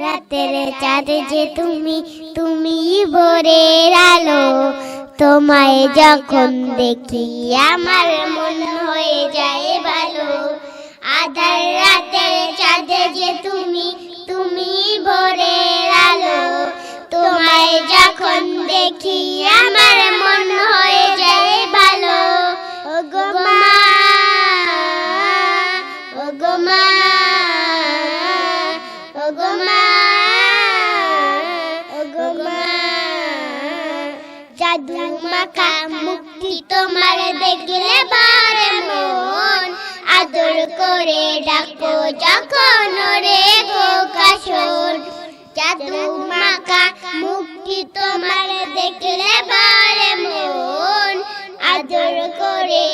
রাতের চাঁদ যে তুমি তুমি ভোরের আলো। তোমায় যখন দেখি আমার মন হয়ে যায় ভালো। আধার রাতের চাঁদ যে তুমি তুমি ভোরের আলো। তোমায় যখন দেখি আমার জাদু মাখা মুক্তি তোমার দেখলে বারে মন। আদর করে ডাকো যখন রে গো কাশন জাদু মাখা মুক্তি তোমার দেখলে বারে মন। আদর করে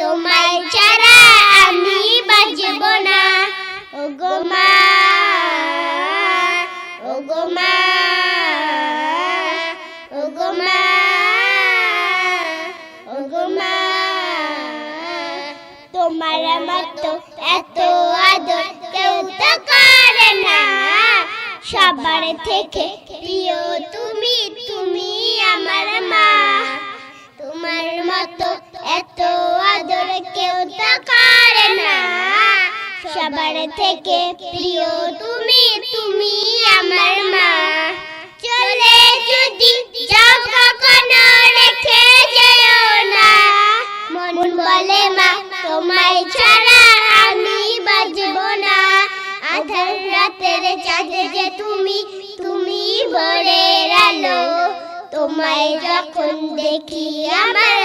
তোমায় ছাড়া আমি বাজব না। ও গো মা ও গো মা ও গো মা ও গো মা। তোমার মতো এত আদর কেউ তো করে না। সবার থেকে প্রিয় তুমি তুমি আমার মা। না সবার থেকে প্রিয় তুমি তুমি আমার মা। চলে যদি যাও কখনো রেখে যেও না। মন বলে মা, তোমায় ছাড়া আমি বাজব না। আধার রাতের যে তুমি তুমি ভোরের আলো। তোমায় যখন দেখি আমার